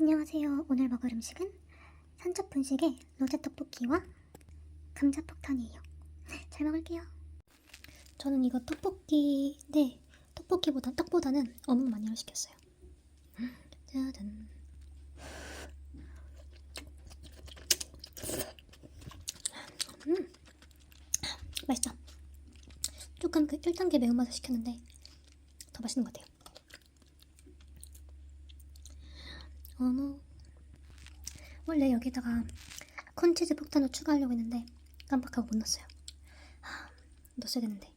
안녕하세요. 오늘 먹을 음식은 산적 분식의 로제 떡볶이와 감자 폭탄이에요. 잘 먹을게요. 저는 이거 떡볶이인데 떡볶이보다 떡보다는 어묵 마니를 시켰어요. 짜잔. 음, 맛있다. 조금 그 1단계 매운맛을 시켰는데 더 맛있는 것 같아요. 어묵. 원래 여기다가 콘치즈 폭탄을 추가하려고 했는데 깜빡하고 못 넣었어요. 하, 넣었어야 되는데.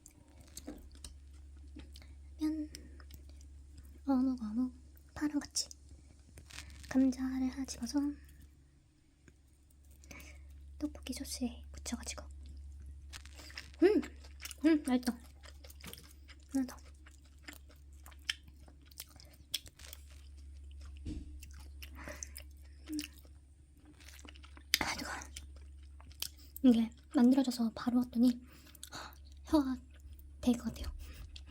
면, 어묵, 어묵, 파랑 같이 감자를 하나 집어서 떡볶이 소스에 묻혀가지고. 음, 음, 맛있다. 하나 더. 아, 뜨거워. 이게 만들어져서 바로 왔더니 혀가 될것 같아요.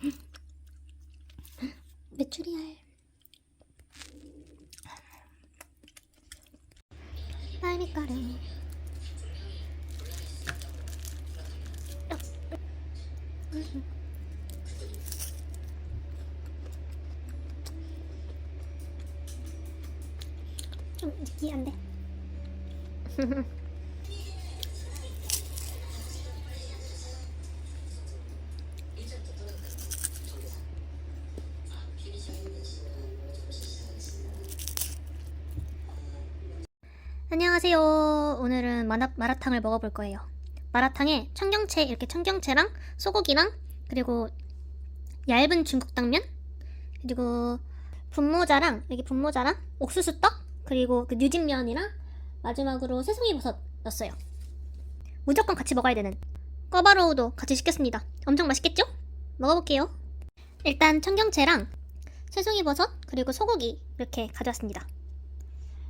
메추리알. 빨미가루. 좀 느끼한데. 안녕하세요. 오늘은 마라, 마라탕을 먹어볼 거예요. 마라탕에 청경채, 이렇게 청경채랑 소고기랑 그리고 얇은 중국 당면 그리고 분모자랑 여기 분모자랑 옥수수 떡 그리고 그 뉴진면이랑 마지막으로 새송이 버섯 넣었어요. 무조건 같이 먹어야 되는 꿔바로우도 같이 시켰습니다. 엄청 맛있겠죠? 먹어볼게요. 일단 청경채랑 새송이 버섯 그리고 소고기 이렇게 가져왔습니다.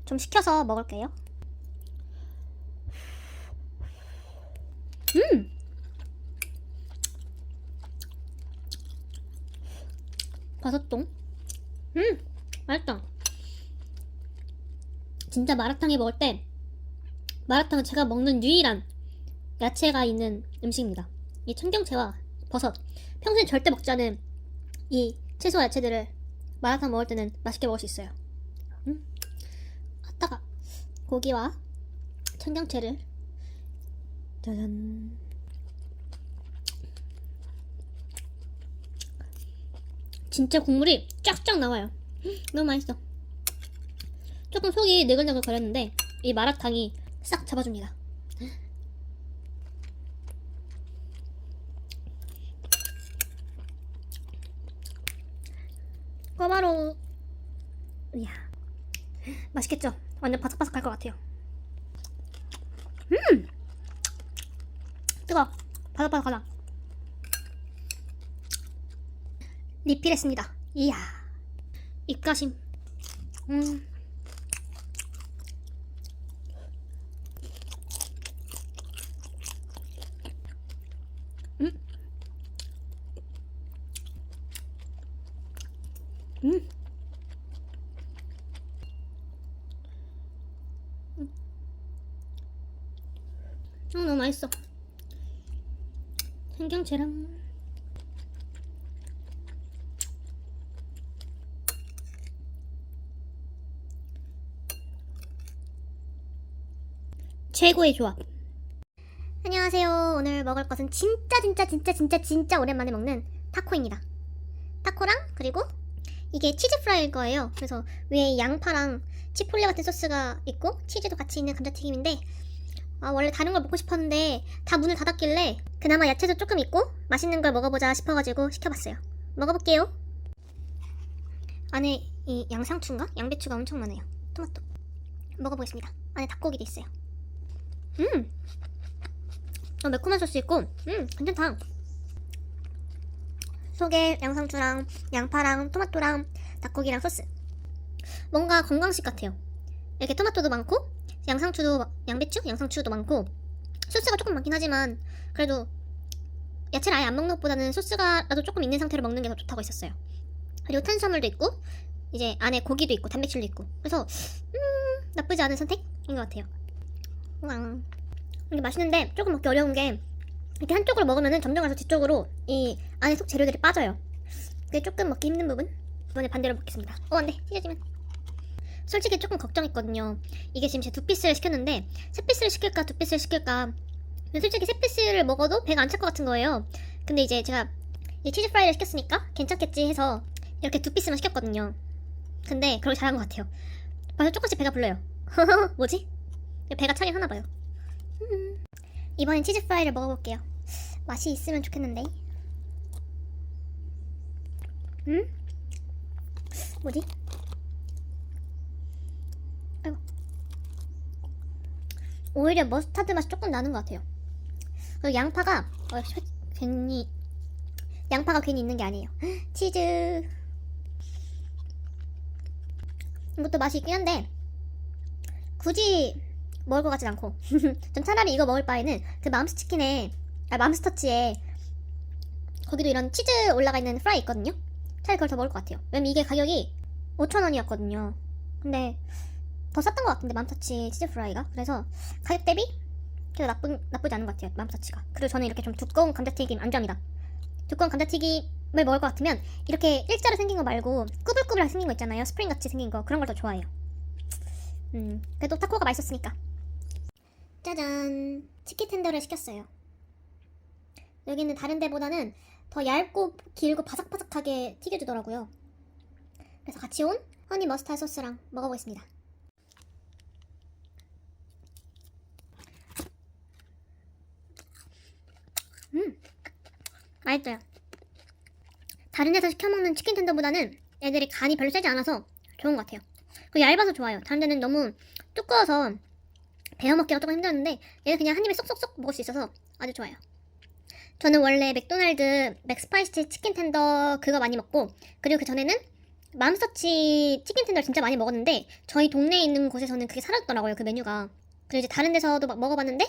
좀 식혀서 먹을게요. 음! 버섯똥. 음! 맛있다. 진짜 마라탕에 먹을 때 마라탕은 제가 먹는 유일한 야채가 있는 음식입니다. 이 청경채와 버섯. 평소에 절대 먹지 않은 이 채소 야채들을 마라탕 먹을 때는 맛있게 먹을 수 있어요. 음? 아따가 고기와 청경채를 짜잔 진짜 국물이 쫙쫙 나와요 음, 너무 맛있어 조금 속이 느글느글 거렸는데 이 마라탕이 싹 잡아줍니다 꿔바로 이야 맛있겠죠? 완전 바삭바삭할 것 같아요. 음! 뜨거. 바삭바삭 하다. 리필했습니다. 이야. 입가심. 음. 음. 음. 음, 너무 맛있어. 생경채랑 최고의 조합. 안녕하세요. 오늘 먹을 것은 진짜 진짜 진짜 진짜 진짜 오랜만에 먹는 타코입니다. 타코랑 그리고 이게 치즈 프라이일 거예요. 그래서 위에 양파랑 치폴레 같은 소스가 있고 치즈도 같이 있는 감자튀김인데 아, 원래 다른 걸 먹고 싶었는데 다 문을 닫았길래 그나마 야채도 조금 있고 맛있는 걸 먹어보자 싶어가지고 시켜봤어요. 먹어볼게요. 안에 이 양상추인가? 양배추가 엄청 많아요. 토마토. 먹어보겠습니다. 안에 닭고기도 있어요. 음! 어, 매콤한 소스 있고, 음, 괜찮다. 속에 양상추랑 양파랑 토마토랑 닭고기랑 소스. 뭔가 건강식 같아요. 이렇게 토마토도 많고, 양상추도 마- 양배추, 양상추도 많고 소스가 조금 많긴 하지만 그래도 야채를 아예 안 먹는 것보다는 소스가라도 조금 있는 상태로 먹는 게 더 좋다고 했었어요. 그리고 탄수화물도 있고 이제 안에 고기도 있고 단백질도 있고 그래서 음 나쁘지 않은 선택인 것 같아요. 우왕. 이게 맛있는데 조금 먹기 어려운 게 이렇게 한쪽으로 먹으면은 점점 가서 뒤쪽으로 이 안에 속 재료들이 빠져요. 그게 조금 먹기 힘든 부분. 이번에 반대로 먹겠습니다. 어 안돼 찢어지면. 솔직히 조금 걱정했거든요. 이게 지금 제 두 피스를 시켰는데 세 피스를 시킬까 두 피스를 시킬까. 솔직히 세 피스를 먹어도 배가 안 찰 것 같은 거예요. 근데 이제 제가 이 치즈 프라이를 시켰으니까 괜찮겠지 해서 이렇게 두 피스만 시켰거든요. 근데 그걸 잘한 것 같아요. 벌써 조금씩 배가 불러요. 뭐지? 배가 차긴 하나 봐요. 음. 이번엔 치즈 프라이를 먹어볼게요. 맛이 있으면 좋겠는데. 음? 뭐지? 오히려 머스타드 맛이 조금 나는 것 같아요. 그리고 양파가 어, 씨, 괜히 양파가 괜히 있는 게 아니에요. 치즈. 이것도 맛이 있긴 한데 굳이 먹을 것 같진 않고 전 차라리 이거 먹을 바에는 그 맘스 치킨에 아 맘스터치에 거기도 이런 치즈 올라가 있는 프라이 있거든요 차라리 그걸 더 먹을 것 같아요 왜냐면 이게 가격이 5,000원이었거든요 근데 더 쌌던 것 같은데 맘스터치 치즈 프라이가. 그래서 가격 대비 그래도 나쁜, 나쁘지 않은 것 같아요 맘스터치가. 그리고 저는 이렇게 좀 두꺼운 감자튀김 안 좋아합니다. 두꺼운 감자튀김을 먹을 것 같으면 이렇게 일자로 생긴 거 말고 꾸불꾸불하게 생긴 거 있잖아요. 스프링 같이 생긴 거. 그런 걸 더 좋아해요. 음 그래도 타코가 맛있었으니까. 짜잔. 치킨 텐더를 시켰어요. 여기는 다른 데보다는 더 얇고 길고 바삭바삭하게 튀겨주더라고요. 그래서 같이 온 허니 머스타드 소스랑 먹어보겠습니다 음 맛있어요 다른 데서 시켜 먹는 치킨 텐더보다는 애들이 간이 별로 세지 않아서 좋은 것 같아요 그 얇아서 좋아요 다른 데는 너무 두꺼워서 베어 먹기가 조금 힘들었는데 얘는 그냥 한 입에 쏙쏙쏙 먹을 수 있어서 아주 좋아요. 저는 원래 맥도날드 맥스파이시 치킨 텐더 그거 많이 먹고 그리고 그 전에는 맘스터치 치킨 텐더를 진짜 많이 먹었는데 저희 동네에 있는 곳에서는 그게 사라졌더라고요 그 메뉴가. 그리고 이제 다른 데서도 막 먹어봤는데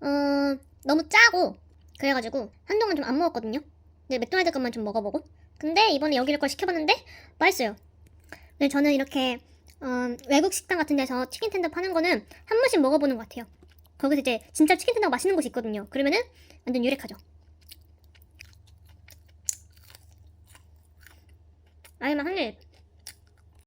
어 너무 짜고 그래가지고 한동안 좀 안 먹었거든요. 근데 맥도날드 것만 좀 먹어보고. 근데 이번에 여기를 걸 시켜봤는데 맛있어요. 근데 저는 이렇게 어, 외국 식당 같은 데서 치킨 텐더 파는 거는 한 번씩 먹어보는 것 같아요. 거기서 이제 진짜 치킨 텐더가 맛있는 곳이 있거든요. 그러면은 완전 유력하죠. 아니면 한일